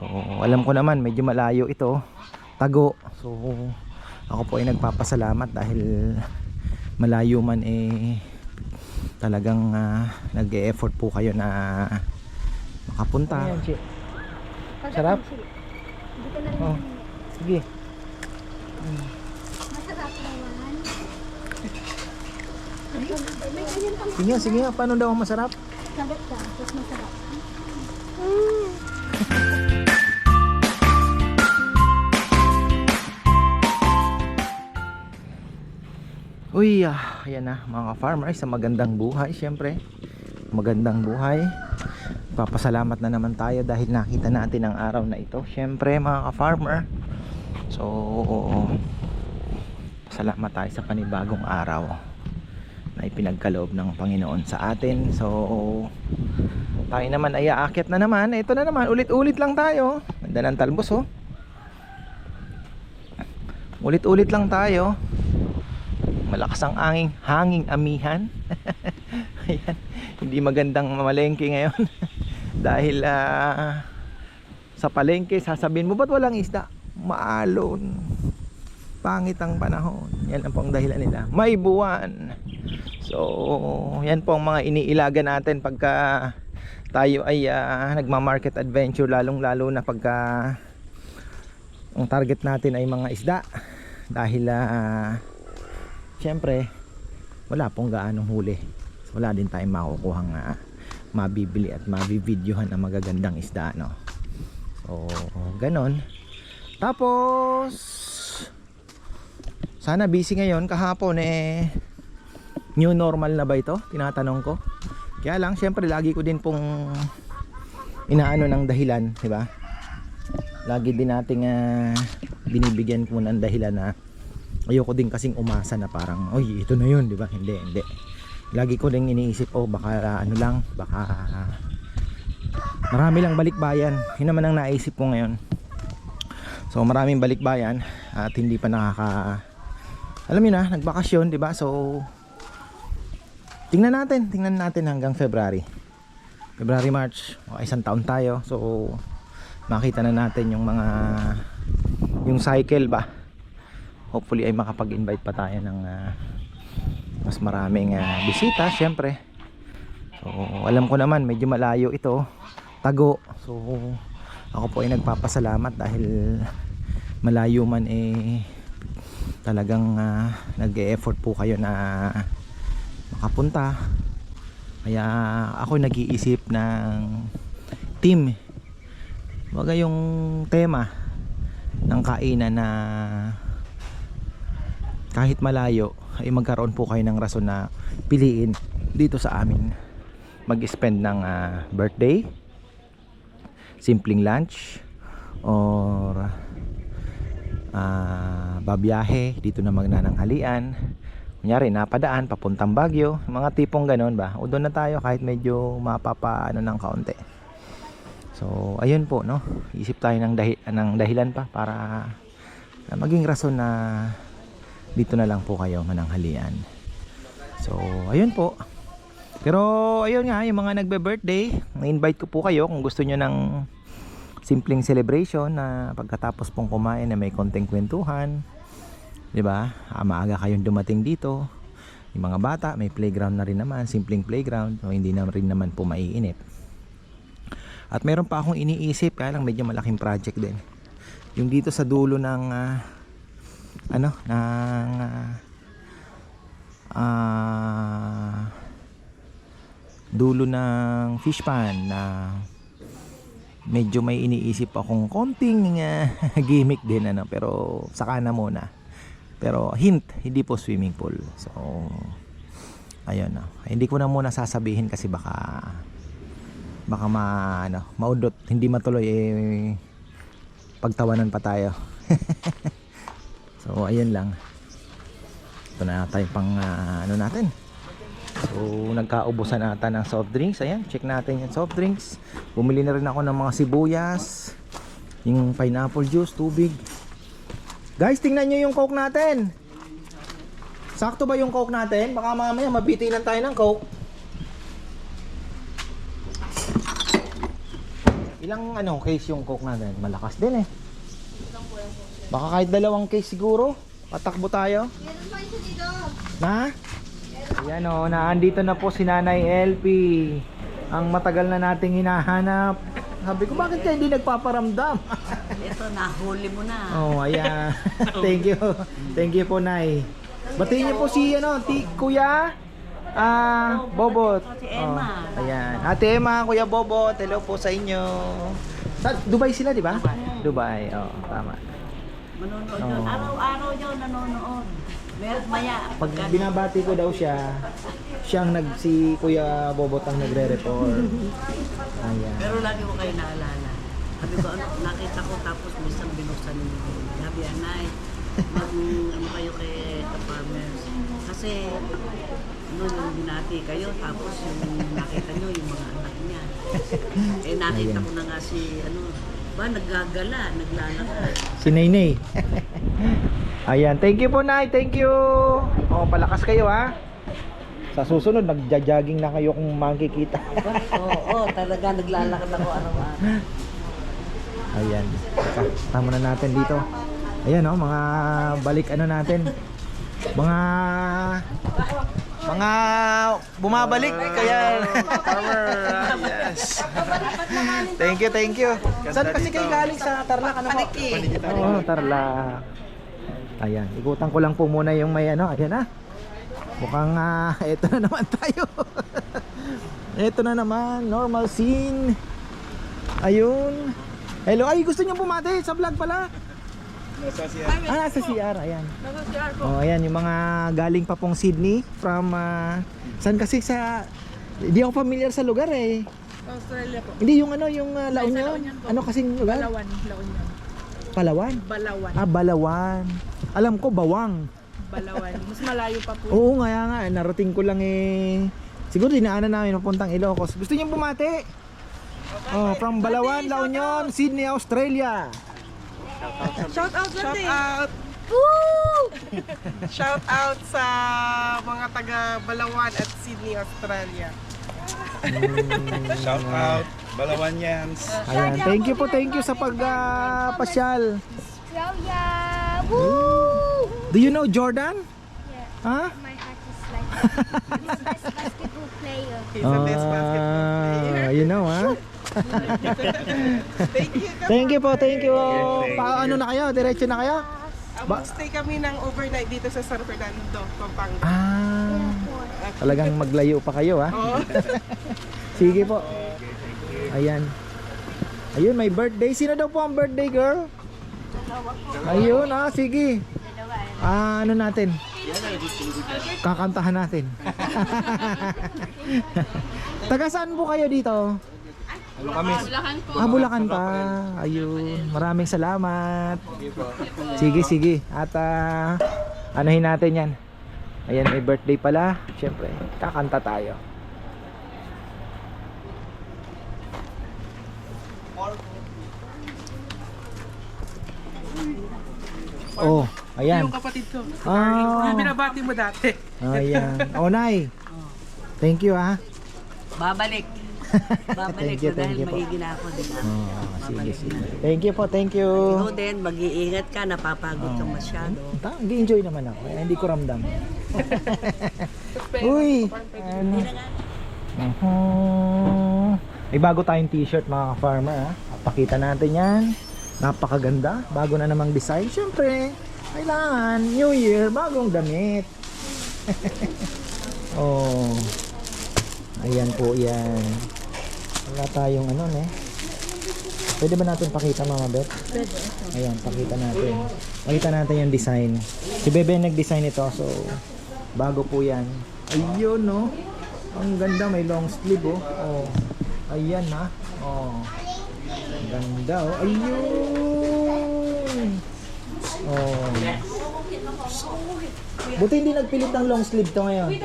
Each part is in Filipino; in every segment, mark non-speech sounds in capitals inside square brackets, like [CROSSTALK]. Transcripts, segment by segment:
So, alam ko naman medyo malayo ito. Tago. So, ako po ay nagpapasalamat dahil malayo man eh talagang ah, nag-e-effort po kayo na makapunta. Ayan, Chi. Pagkat Sarap? Oh. Sige. Masarap naman. Sige, sige. Paano daw ang masarap? sagat ka, tapos masarap. [LAUGHS] Uy, ah, ayan na mga farmers sa magandang buhay syempre. Magandang buhay. Papasalamat na naman tayo dahil nakita natin ang araw na ito. Syempre mga ka-farmer. So, salamat tayo sa panibagong araw na ipinagkaloob ng Panginoon sa atin. So, tayo naman ay aakyat na naman. Ito na naman, ulit-ulit lang tayo. Ganda ng talbos oh. Ulit-ulit lang tayo malakas ang angin, hanging amihan. [LAUGHS] Ayan, hindi magandang mamalengke ngayon. [LAUGHS] Dahil ah, sa palengke, sasabihin mo, ba't walang isda? Maalon. Pangit ang panahon. Yan ang pang dahilan nila. May buwan. So, yan po ang mga iniilaga natin pagka tayo ay ah, nagma-market adventure lalong-lalo na pagka ang target natin ay mga isda dahil ah, syempre wala pong gaanong huli. Wala din tayong makukuhang uh, mabibili at mabibidyohan ang magagandang isda no? So ganon. Tapos sana busy ngayon. Kahapon eh new normal na ba ito? Tinatanong ko. Kaya lang syempre lagi ko din pong inaano ng dahilan di ba? Lagi din nating ah, binibigyan ko ng dahilan na ayoko din kasing umasa na parang oy ito na yun di ba? Hindi hindi. Lagi ko din iniisip oh baka ano lang baka marami lang balikbayan. Yun naman ang naisip ko ngayon. So maraming balikbayan at hindi pa nakaka alam niyo na nagbakasyon di ba? So tingnan natin tingnan natin hanggang February. February March o isang taon tayo. So makita na natin yung mga yung cycle ba hopefully ay makapag-invite pa tayo ng ah, mas maraming ah, bisita syempre. So alam ko naman medyo malayo ito. Tago. So ako po ay nagpapasalamat dahil malayo man eh talagang ah, nag-e-effort po kayo na makapunta. Kaya ako nag-iisip ng team. Wag yung tema ng kainan na kahit malayo ay magkaroon po kayo ng rason na piliin dito sa amin. Mag-spend ng ah, birthday simpleng lunch or ah, babiyahe dito na magnananghalian. Kunyari napadaan papuntang Baguio mga tipong ganon ba? O doon na tayo kahit medyo mapapaano ng kaunti. So ayun po no? Isip tayo ng, dahi- ng dahilan pa para na maging rason na dito na lang po kayo mananghalian so ayun po pero ayun nga yung mga nagbe-birthday na-invite ko po kayo kung gusto nyo ng simpleng celebration na pagkatapos pong kumain na may konting kwentuhan 'di ba? Ah, maaga kayong dumating dito. Yung mga bata, may playground na rin naman, simpleng playground, so hindi na rin naman po maiinip. At meron pa akong iniisip, kaya lang medyo malaking project din. Yung dito sa dulo ng ah, ano, ng ah, dulo ng fish pan na medyo may iniisip akong konting ah, [LAUGHS] gimmick din ano? Pero saka na muna. Pero hint hindi po swimming pool. So ayun no. hindi ko na muna sasabihin kasi baka baka ma ano, maudot. Hindi matuloy eh pagtawanan pa tayo [LAUGHS] so ayun lang ito na tayo pang ah, ano natin so nagkaubusan ata ng soft drinks ayan check natin yung soft drinks bumili na rin ako ng mga sibuyas yung pineapple juice tubig Guys, tingnan nyo yung coke natin. Sakto ba yung coke natin? Baka mamaya mabitinan tayo ng coke. Ilang ano case yung coke natin? Malakas din eh. Baka kahit dalawang case siguro. Patakbo tayo. Na? Ayan o, naandito na po si Nanay LP. Ang matagal na nating hinahanap. Sabi ko, bakit ka hindi nagpaparamdam? [LAUGHS] Ito, nahuli mo na. oh, ayan. [LAUGHS] Thank you. Thank you po, Nay. Batiin niyo po si, ano, ti, Kuya, ah, Bobot. Si Emma. Oh, ayan. Ate Emma, Kuya Bobot, hello po sa inyo. Sa Dubai sila, di ba? Dubai, oh, tama. Manonood Oo. yun. Araw-araw yun nanonood. Meron maya. Pag pagka- binabati ko daw siya, siyang nag si Kuya Bobot ang nagre-report. [LAUGHS] Ayan. Pero lagi ko kayo naalala. Sabi ko, ano, nakita ko tapos minsan binuksan niyo. Sabi, anay, mag, ano kayo kay ka-farmers. Kasi, noon yung binati kayo, tapos yung nakita niyo, yung mga anak niya. Eh, nakita ko na nga si, ano, ba, naggagala, naglalakad. Si Naynay. Ayan, thank you po Nay, thank you. Oh, palakas kayo ha. Sa susunod, magja-jogging na kayo kung makikita. Oo, oh, talaga naglalakad ako araw-araw. Ayan. Teka, tama na natin dito. Ayan oh, mga balik ano natin. Mga mga bumabalik kaya ah, yes. Thank you thank you. Saan kasi kayo galing sa Tarlac? Ano po? Oo, Tarlac. Ayan ikutan ko lang po muna yung may ano. Ayan ah mukhang ah, eto na naman [LAUGHS] tayo. Eto na naman normal scene. Ayun. Hello. Ay gusto niyo bumati sa vlog pala Ah, nasa CR, ayan. Nasa CR po. Oh, ayan, yung mga galing pa pong Sydney from ah, saan kasi sa hindi ako familiar sa lugar eh. Australia po. Hindi yung ano, yung uh, La Union. La Union po. Ano kasing lugar? Balawan, La Union. Palawan. Balawan. Ah, Balawan. Alam ko Bawang. Balawan. Mas malayo pa po. Oo nga nga, eh, narating ko lang eh. Siguro dinaanan namin papuntang Ilocos. Gusto niyo bumati? Oh, from Balawan, La Union, Sydney, Australia. Shout out Shout out! [LAUGHS] Shout out sa mga taga Balawan at Sydney, Australia. Shout out, Balawanyans. Ayan, thank you po, thank you sa pagpasyal. Australia! Woo! Do you know Jordan? Yeah, Ha? my heart is like [LAUGHS] he's the best basketball player. He's the best basketball player. Ah, you know, ha? Thank you. Thank you po, thank you. Pa ano na kayo? Diretso na kayo? Ba- stay kami ng overnight dito sa San Fernando, Pampanga. Ah, talagang maglayo pa kayo, ha? [LAUGHS] Sige po. Ayan. Ayun, may birthday. Sino daw po ang birthday girl? Ayun, ah, sige. Ah, ano natin? Kakantahan natin. [LAUGHS] Taga saan po kayo dito? Ah, Bulacan pa. Ayun. Maraming salamat. Sige, sige. At ah, anuhin natin yan. Ayan, may birthday pala. Siyempre, kakanta tayo. Oh, ayan. Yung kapatid ko. Ah, Binabati mo dati. ayan. Oh, Nay. Thank you, ah. Babalik. [LAUGHS] Babalik Thank you, na thank dahil you po. magiging ako, di ba? Oh, sige, sige. Thank you po, thank you. Ikaw din, mag-iingat ka, napapagod ka masyado. Ta, enjoy naman ako. Kaya hindi ko ramdam. Uy! Ano? Mhm. May bago tayong t-shirt mga farmer ha. Pakita natin yan. Napakaganda. Bago na namang design. Siyempre, kailangan New Year, bagong damit. [LAUGHS] oh. Ayan po yan. Wala tayong ano ne. Pwede ba natin pakita Mama Beth? Pwede. Ayan, pakita natin. Pakita natin yung design. Si Bebe nag-design ito, so bago po yan. Ayun, no? Ang ganda, may long sleeve, oh. oh. Ayan, ha? Oh. Ang ganda, oh. Ayun! Oh. Buti hindi nagpilit ng long sleeve to ngayon.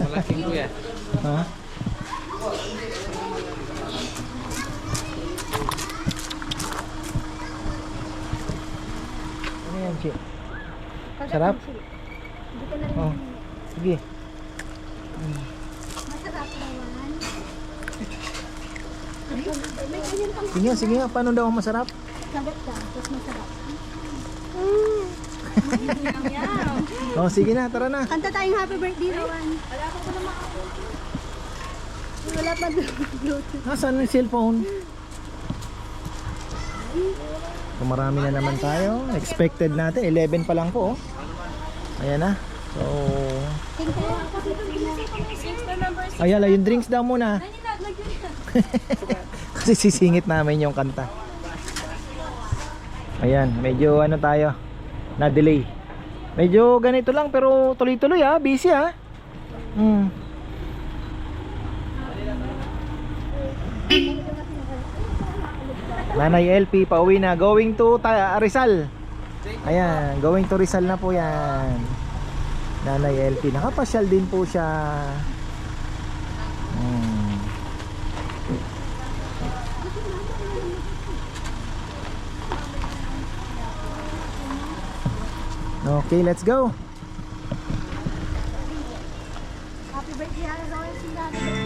Malaking kuya. Ha? Ano yan, Chi? Sarap? Hindi ko na rin Oh. Sige. Masarap naman. Sige sige. Paano daw ang masarap? Kagat ka, tapos masarap. [LAUGHS] Oh, sige na, tara na. Kanta tayong happy birthday, Rowan. Wala pa pa naman Wala pa Bluetooth. Nasaan yung cellphone? So, marami na naman tayo. Expected natin. 11 pa lang po. Oh. Ayan na. So, ayala, yung drinks daw muna. [LAUGHS] Kasi sisingit namin yung kanta. Ayan, medyo ano tayo, na-delay. Medyo ganito lang pero tuloy-tuloy ah, busy ah. Hmm. Nanay LP pauwi na going to Rizal. Ayan, going to Rizal na po 'yan. Nanay LP nakapasyal din po siya. Hmm. Okay, let's go. Happy birthday, Hannah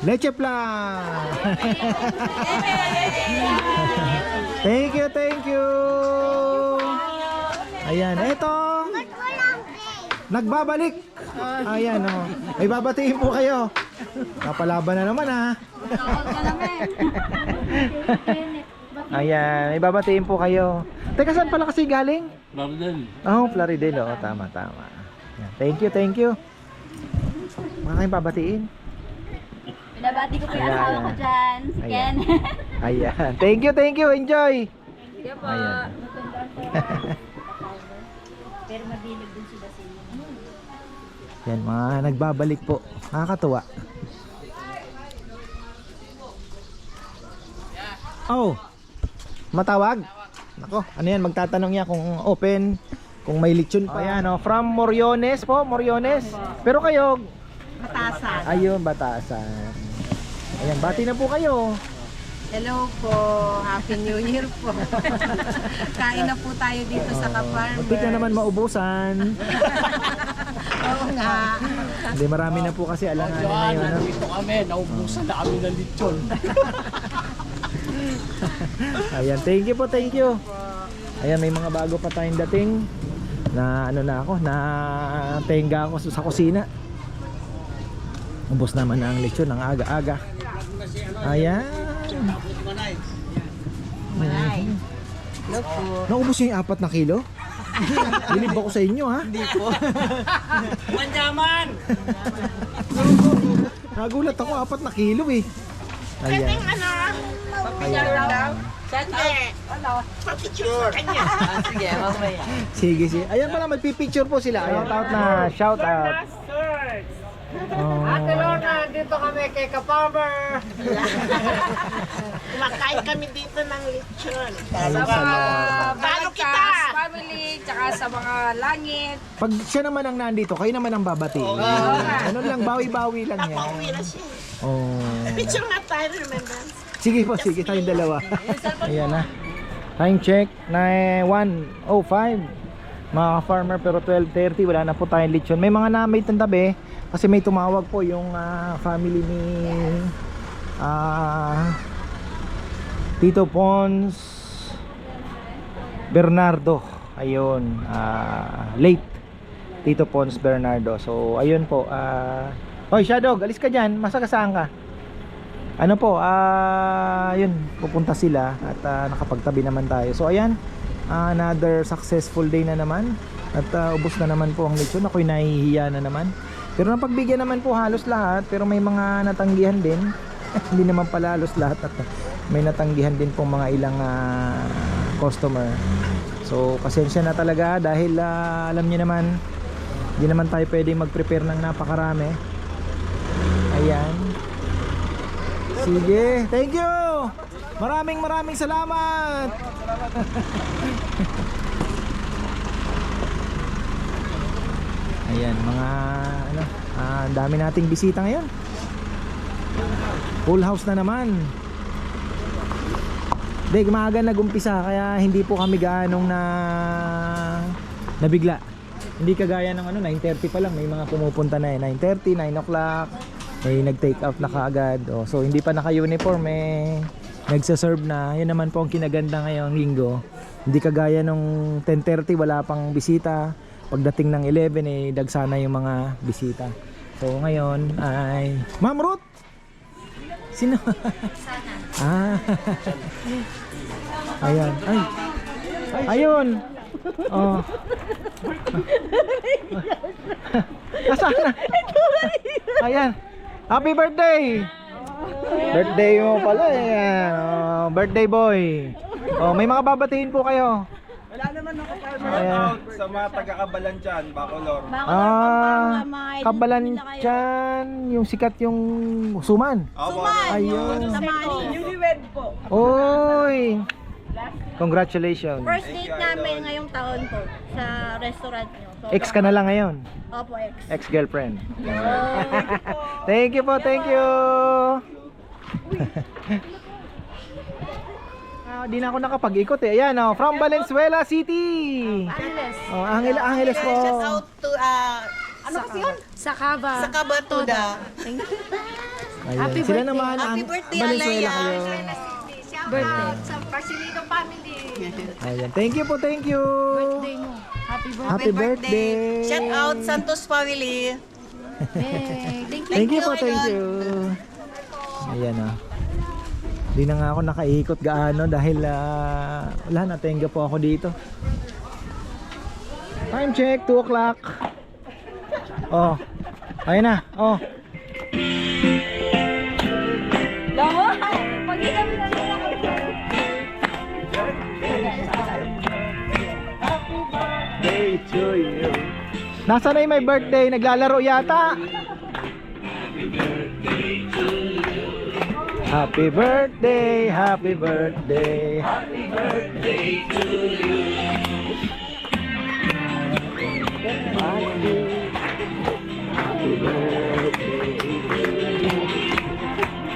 Leche plan! [LAUGHS] thank you, thank you! Ayan, eto! Nagbabalik! Ayan, oh. May babatiin po kayo. Kapalaban na naman, ha? [LAUGHS] Ayan, may babatiin po kayo. Teka, saan pala kasi galing? London. Oh, Plaridel. Oh, tama, tama. Thank you, thank you. Mga kayong babatiin. Binabati ko po yung Ayan. asawa ko dyan, si Ayan. Ken. [LAUGHS] Ayan. Thank you, thank you. Enjoy. Ayan. [LAUGHS] Pero mabilog din sila sa inyo. Yan, mga nagbabalik po. Nakakatuwa. Oh. Matawag? Nako, ano yan? Magtatanong niya kung open, kung may lechon pa yan. Oh. From Moriones po, Moriones. Pero kayo, Matasan. ayun, batasan. Ayan, bati na po kayo. Hello po. Happy New Year po. [LAUGHS] Kain na po tayo dito sa Kaparmer. Muntik na naman maubusan. [LAUGHS] Oo nga. Hindi, marami na po kasi alanganin na yun. no? Dito kami, naubusan na kami ng lechon. [LAUGHS] Ayan, thank you po, thank you. Ayan, may mga bago pa tayong dating na ano na ako, na tenga ako sa kusina. Ubos naman na ang lechon ng aga-aga. Ayan. Mhm. Naubos yung apat na kilo? [LAUGHS] Bilib ako sa inyo ha? Hindi po. [LAUGHS] Manyaman! Nagulat ako, apat na kilo eh. Ayan. Ayan. Sige, sige. Ayan pala, magpipicture po sila. Shout out na, shout out. Oh. Ate Lorna, dito kami kay Kaparmer. [LAUGHS] Kumakain kami dito ng lechon. Sa loob. Talo kita! family, tsaka sa mga langit. Pag siya naman ang nandito, kayo naman ang babati. Ganun lang, bawi-bawi lang yan. Pauwi na siya. Oh. Picture nga tayo, remember? Sige po, sige, tayong dalawa. Ayan na. Time check, na 1.05. Mga farmer pero 12.30, wala na po tayong lechon. May mga namay ng tabi, kasi may tumawag po yung ah, family ni ah, Tito Pons Bernardo. Ayun, ah, late. Tito Pons Bernardo. So, ayun po. ah Hoy, Shadow, alis ka dyan. Masagasaan ka. ano po, ah, yun, pupunta sila at ah, nakapagtabi naman tayo. So ayan, ah, another successful day na naman. At ah, ubos na naman po ang lechon. Ako'y nahihiya na naman. Pero napagbigyan naman po halos lahat. Pero may mga natanggihan din. [LAUGHS] Hindi naman pala halos lahat. At may natanggihan din pong mga ilang ah, customer. So pasensya na talaga dahil ah, alam niyo naman, hindi naman tayo pwede mag-prepare ng napakarami. Ayan. Sige, thank you. Maraming maraming salamat. Ayan, mga ano, ah, dami nating bisita ngayon. Full house na naman. Hindi, maaga nag-umpisa kaya hindi po kami gaanong na nabigla. Hindi kagaya ng ano, 9.30 pa lang, may mga pumupunta na eh. 9.30, 9 o'clock, may nag-take out na kaagad. Oh, so hindi pa naka-uniform, eh, nagsaserve na. Yan naman po ang kinaganda ngayong linggo. Hindi kagaya nung 10.30, wala pang bisita. Pagdating ng 11, eh, dagsana yung mga bisita. So ngayon ay... Ma'am Ruth! Sino? [LAUGHS] ah. [LAUGHS] Ayan. Ay. Ayun. Oh. [LAUGHS] Nasaan na? Ayan. Happy birthday! Birthday mo pala eh. Oh, birthday boy. Oh, may mga babatiin po kayo. Wala naman ako Ayan. sa mga taga-Kabalantian, Bacolor. Ah, Kabalanchan, yung sikat yung Suman. Opo. Ayun. Oy. Congratulations. First date namin ngayong taon po sa restaurant nyo. So, Ex ka na lang ngayon. Opo, ex. Ex-girlfriend. [LAUGHS] thank you po, thank you. Ah, di na ako nakapag-ikot eh. Ayan oh, from Valenzuela City. Angeles. Oh, Angel Angeles po. Shout out to uh, Ano kasi yun? Sa Cava. sa Kabatuda. Ayan. Sila naman Happy birthday, Valenzuela Alaya. kayo. Birthday. Sa Pasilito family. Ayan. Thank you po, thank you. Birthday mo. Happy birthday. Happy birthday. Shout out Santos family. Thank you. Thank you po, thank you. Ayan oh. Di na nga ako nakaikot gaano dahil ah, wala na, tenga po ako dito. Time check, 2 o'clock. Oh, ayun na, oh. Lamo! Pag kami na nila Nasaan na yung may birthday? Naglalaro yata. Happy birthday, happy birthday. Happy birthday to you. Happy birthday.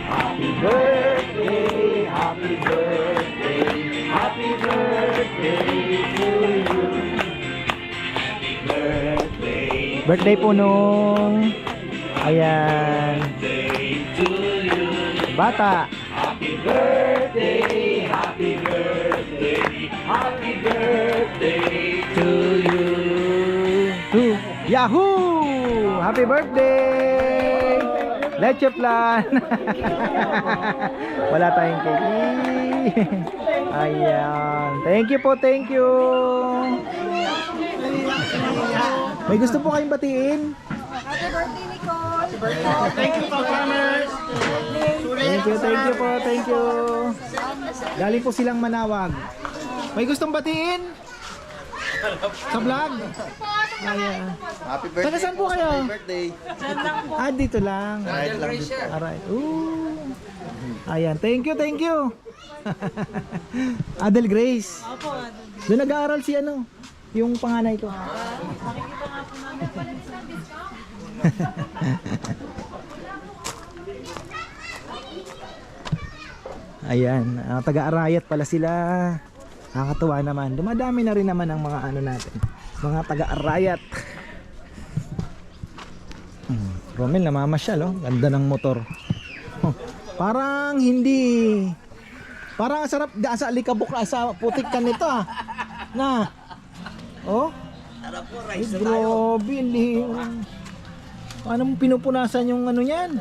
Happy birthday, happy birthday, happy birthday to you. Birthday po nung Ayan Bata. Happy birthday Happy birthday Happy birthday to you. To Yahoo! Happy birthday! Leche plan. [LAUGHS] Wala tayong cake. [LAUGHS] Ayan. Thank you po thank you. May gusto po kayong batiin? Thank you, thank you po, thank you. Galing po silang manawag. May gustong batiin? Sa vlog? Ayan. Happy Taga saan po kayo? birthday. Ah, dito lang. Right lang dito. Alright. Ooh. Ayan, thank you, thank you. [LAUGHS] Adel Grace. Doon nag-aaral si ano, yung panganay ko. [LAUGHS] Ayan, ah, taga-arayat pala sila. Nakakatuwa naman. Dumadami na rin naman ang mga ano natin. Mga taga-arayat. Hmm, Romel, namamasyal oh. Ganda ng motor. Oh, parang hindi Parang ang sarap da sa alikabok na sa putik ka nito ah. Na. Oh. Sarap po, Ay, grabe, hindi. Paano mo pinupunasan yung ano niyan?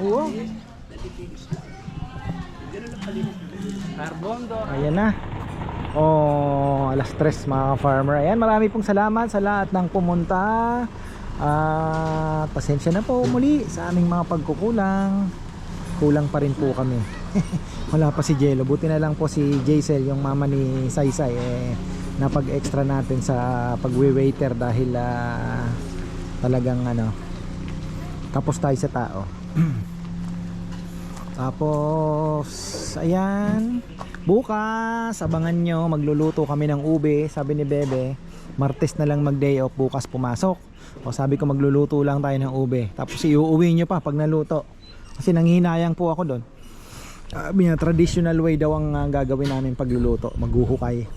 Oo. Carbondo. Ayan na. Oh, alas 3 mga farmer. Ayan, marami pong salamat sa lahat ng pumunta. At pasensya na po muli sa aming mga pagkukulang. Kulang pa rin po kami. [LAUGHS] Wala pa si Jello. Buti na lang po si Jaisel, yung mama ni Saysay, eh, napag-extra natin sa pagwe-waiter dahil ah, talagang ano, tapos tayo sa tao. [CLEARS THROAT] Tapos, ayan. Bukas, abangan nyo, magluluto kami ng ube. Sabi ni Bebe, Martes na lang mag day off, bukas pumasok. O sabi ko magluluto lang tayo ng ube. Tapos iuuwi nyo pa pag naluto. Kasi nanghihinayang po ako doon. Sabi niya, traditional way daw ang ah, gagawin namin pagluluto. Maghuhukay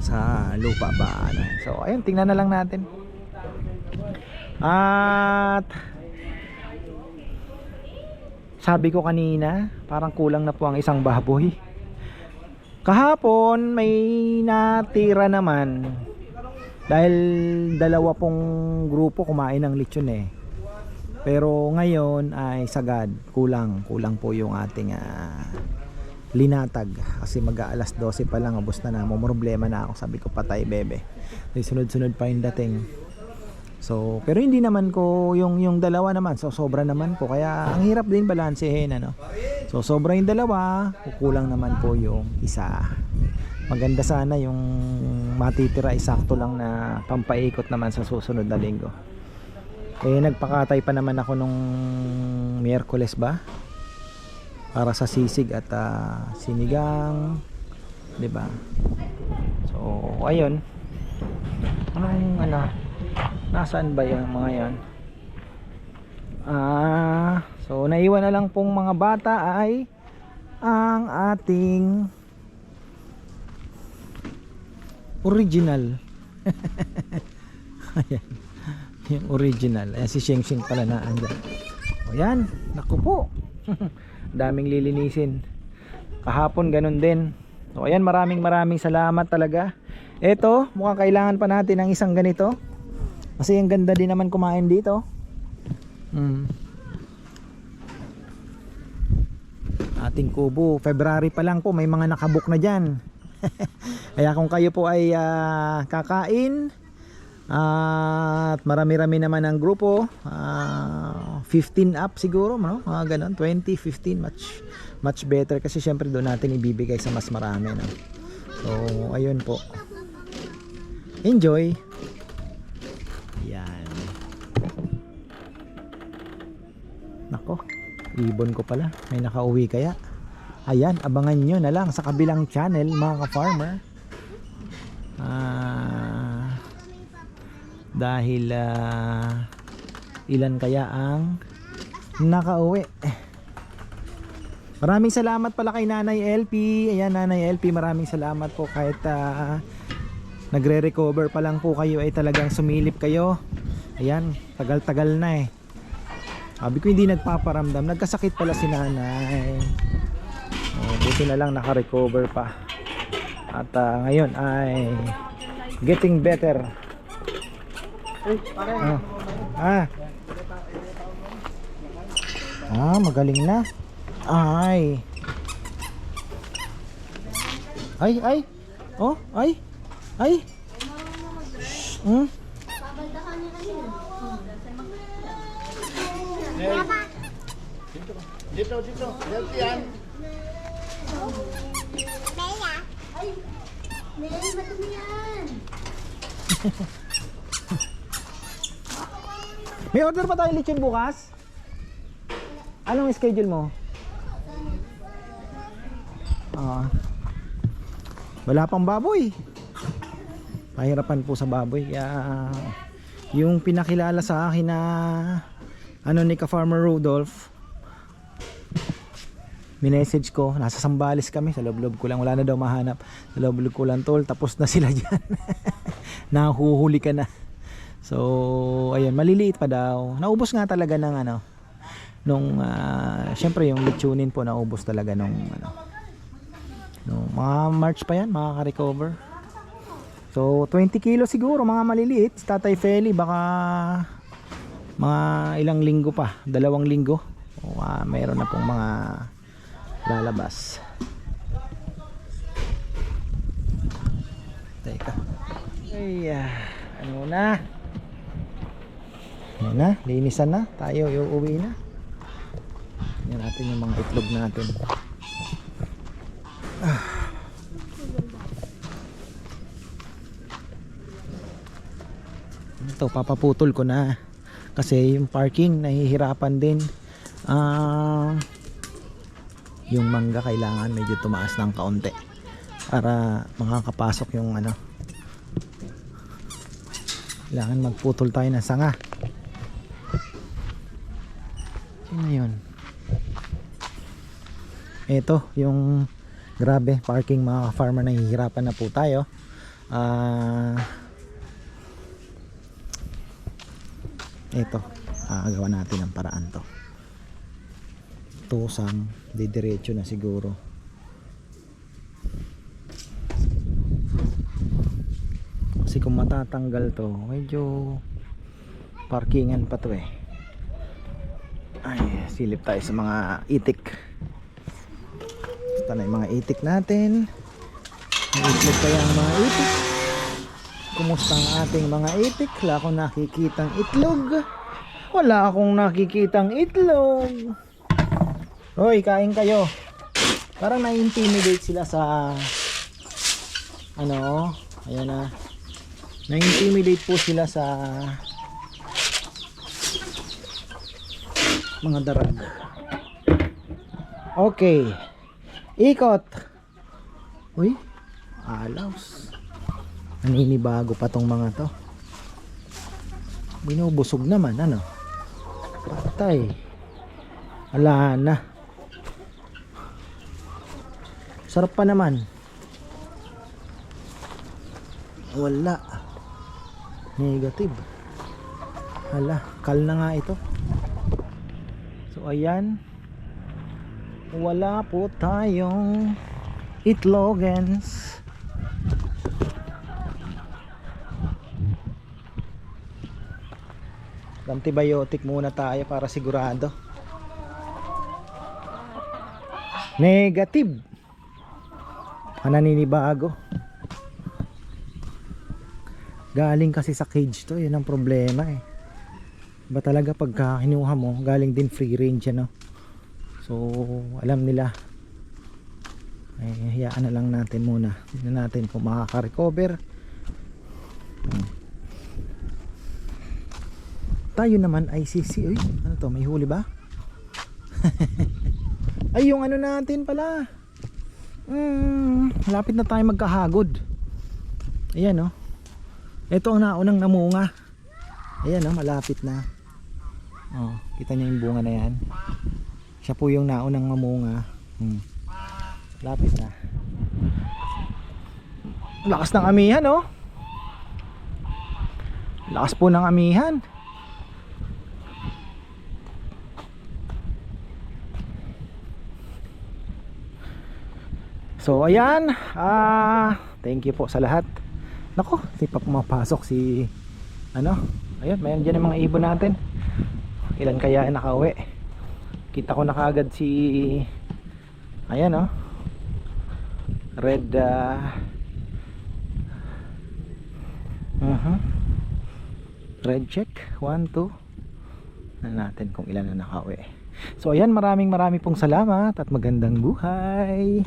sa lupa ba. Ano. So, ayun, tingnan na lang natin. At sabi ko kanina, parang kulang na po ang isang baboy. Kahapon may natira naman. Dahil dalawa pong grupo kumain ng lechon eh. Pero ngayon ay sagad, kulang, kulang po yung ating ah, linatag kasi mag-aalas 12 pa lang ubos na na, problema na ako. Sabi ko patay bebe. Sunod-sunod pa yung dating. So, pero hindi naman ko yung yung dalawa naman. So, sobra naman po. Kaya ang hirap din balansehin ano. So, sobra yung dalawa, kukulang naman po yung isa. Maganda sana yung matitira isakto lang na pampaikot naman sa susunod na linggo. Eh nagpakatay pa naman ako nung Miyerkules ba? Para sa sisig at ah, sinigang, 'di ba? So, ayun. Anong ano? Nasaan ba yung mga 'yan? Ah, so naiwan na lang pong mga bata ay ang ating original. [LAUGHS] Ayan. Yung original. Ayan si Sheng Sheng pala na andyan. O yan. Naku po. [LAUGHS] Daming lilinisin. Kahapon ganun din. So ayan maraming maraming salamat talaga. Ito, mukhang kailangan pa natin ng isang ganito. Kasi ang ganda din naman kumain dito. Mm. Ating kubo, February pa lang po may mga nakabook na diyan. [LAUGHS] Kaya kung kayo po ay ah, kakain at marami-rami naman ang grupo, ah, 15 up siguro, no? Mga ganun, 20, 15 much much better kasi syempre doon natin ibibigay sa mas marami, no? So, ayun po. Enjoy. Yan. Nako, ibon ko pala. May nakauwi kaya. Ayan, abangan nyo na lang sa kabilang channel mga ka-farmer. Ah, dahil ah, ilan kaya ang nakauwi. Maraming salamat pala kay Nanay LP. Ayan, Nanay LP, maraming salamat po kahit ah, nagre-recover pa lang po kayo ay talagang sumilip kayo. Ayan, tagal-tagal na eh. Sabi ko hindi nagpaparamdam. Nagkasakit pala si nanay. Oh, buti na lang naka-recover pa. At ah, ngayon ay getting better. Ah. Ah. Ah, magaling na. Ay. Ay, ay. Oh, ay. Ay. Shh. Hmm? May madumi yan. May order pa tayo lechon bukas? Anong schedule mo? Ah. wala pang baboy. Pahirapan po sa baboy. Kaya yung pinakilala sa akin na ano ni ka Farmer Rudolph minessage ko nasa Sambales kami sa loob ko lang wala na daw mahanap sa loob ko lang tol tapos na sila [LAUGHS] dyan nahuhuli ka na So, ayun, maliliit pa daw. Naubos nga talaga ng ano nung ah, syempre yung lechonin po naubos talaga nung ano nung mga March pa yan, makaka-recover. So, 20 kilo siguro mga maliliit. Tatay Feli baka mga ilang linggo pa dalawang linggo o, ah, mayroon na pong mga lalabas. Teka. Ay ah, ano na? Ano na? Linisan na? Tayo iuwi na? Tingnan natin yung mga itlog natin ito papaputol ko na. Kasi yung parking nahihirapan din. Ah yung mangga kailangan medyo tumaas ng kaunti para makakapasok yung ano. Kailangan magputol tayo ng sanga. Sino yun? Ito yung grabe parking mga farmer nahihirapan na po tayo. Ah ito gagawa natin ang paraan to. Tusang didiretso na siguro. Kasi kung matatanggal to medyo parkingan pa to eh. Ay silip tayo sa mga itik. Ito na yung mga itik natin. Itik kaya ang mga itik Kumusta ang ating mga itik? Wala akong nakikitang itlog. Wala akong nakikitang itlog. Hoy, kain kayo. Parang na-intimidate sila sa ano, ayan na. Na-intimidate po sila sa mga darag. Okay. Ikot. Uy, alaws naninibago pa tong mga to. Binubusog naman ano? Patay. Wala na. Sarap pa naman. Wala. Negative. Hala kal na nga ito. So ayan. Wala po tayong itlogens antibiotic muna tayo para sigurado. Negative. Naninibago. Galing kasi sa cage to yun ang problema eh. Ba talaga pagka kinuha mo galing din free range ano? So alam nila. Eh hayaan na lang natin muna. Tignan natin kung makaka-recover. Hmm. Tayo naman ay sisi uy ano to may huli ba? [LAUGHS] Ay yung ano natin pala. Mm, lapit na tayo magkahagod. Ayan oh. Ito ang naunang namunga. Ayan oh malapit na. Oh, kita niya yung bunga na yan. Siya po yung naunang mamunga. Hmm. lapit na. Lakas ng amihan oh. Lakas po ng amihan So ayan, ah thank you po sa lahat. Nako, di pa pumapasok si ano? Ayun, mayroon diyan yung mga ibon natin. Ilan kaya ang nakauwi? Kita ko na kaagad si Ayan oh. Red uh, uh Red check 1 2 na natin kung ilan na nakauwi. So ayan, maraming maraming pong salamat at magandang buhay.